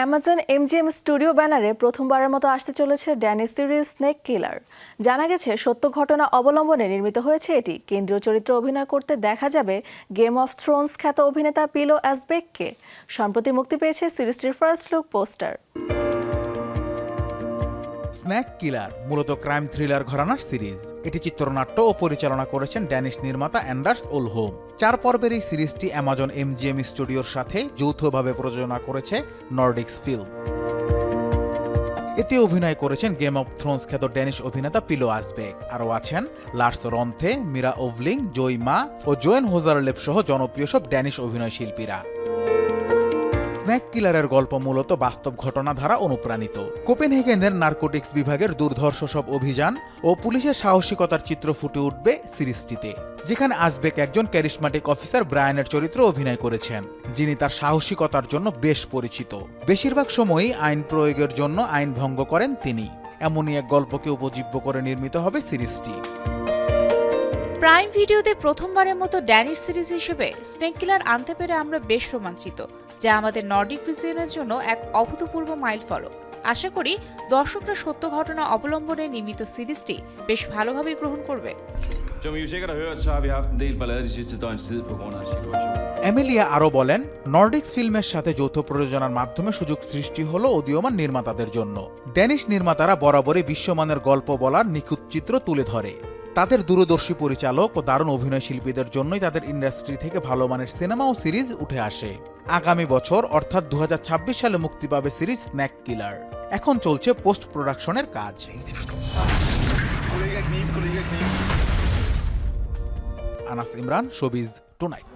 Amazon MGM studio ব্যানারে প্রথমবারের মতো আসতে চলেছে ড্যানি সিরিজ স্নেক কিলার। জানা গেছে, সত্য ঘটনা অবলম্বনে নির্মিত হয়েছে এটি। কেন্দ্রীয় চরিত্রে অভিনয় করতে দেখা যাবে গেম অফ থ্রোনস খ্যাত অভিনেতা পিলো অ্যাসবেককে। সম্প্রতি মুক্তি পেয়েছে সিরিজটির first look poster. Snake Killer, মূলত ক্রাইম থ্রিলার ঘরানার সিরিজ। এটি চিত্রনাট্য ও পরিচালনা করেছেন ড্যানিশ নির্মাতা অ্যান্ডার্স ওলহোম চার পর্বের এই সিরিজটি অ্যামাজন এমজিএম স্টুডিওর সাথে যৌথভাবে প্রযোজনা করেছে নর্ডিক্স ফিল্ম এতে অভিনয় করেছেন গেম অফ থ্রোনস খ্যাত ড্যানিশ অভিনেতা পিলো আসবেক আরও আছেন লার্স রন্থে, মীরা ওভলিং জয় মা ও জোয়েন হোজারলেপ সহ জনপ্রিয় সব ড্যানিশ অভিনয় শিল্পীরা স্ন্যাক কিলারের গল্প মূলত বাস্তব ঘটনা দ্বারা অনুপ্রাণিত। কোপেনহেগেনের নার্কোটিক্স বিভাগের দুর্ধর্ষ সব অভিযান ও পুলিশের সাহসিকতার চিত্র ফুটে উঠবে সিরিজটিতে, যেখানে আজবেক একজন ক্যারিসমাটিক অফিসার ব্রায়ানের চরিত্র অভিনয় করেছেন, যিনি তার সাহসিকতার জন্য বেশ পরিচিত। বেশিরভাগ সময়ই আইন প্রয়োগের জন্য আইন ভঙ্গ করেন তিনি। এমনই এক গল্পকে উপজীব্য করে নির্মিত হবে সিরিজটি। প্রাইম ভিডিওতে প্রথমবারের মতো ড্যানিশ সিরিজ হিসেবে স্নেক কিলার আনতে পেরে আমরা বেশ রোমাঞ্চিত যা আমাদের নর্ডিক রিজিয়নের জন্য এক অভূতপূর্ব মাইল ফলক। আশা করি দর্শকরা সত্য ঘটনা অবলম্বনে নির্মিত সিরিজটি বেশ ভালোভাবে গ্রহণ করবে। Som I jo sikkert har hørt, så har vi haft en del ballade de sidste døgns tid på grund af situationen. Emilia আরও বলেন নর্ডিক্স ফিল্মের সাথে যৌথ প্রযোজনার মাধ্যমে সুযোগ সৃষ্টি হলো উদীয়মান নির্মাতাদের জন্য। ড্যানিশ নির্মাতারা বরাবরই বিশ্বমানের গল্প বলার নিখুঁত চিত্র তুলে ধরে। তাদের দূরদর্শী পরিচালক ও দারুণ অভিনয় শিল্পীদের জন্যই তাদের ইন্ডাস্ট্রি থেকে ভালো মানের সিনেমা ও সিরিজ উঠে আসে। আগামী বছর, অর্থাৎ দু হাজার ছাব্বিশ সালে মুক্তি পাবে সিরিজ স্ন্যাক কিলার এখন চলছে পোস্ট প্রোডাকশনের কাজ. Anas Imran, showbiz tonight.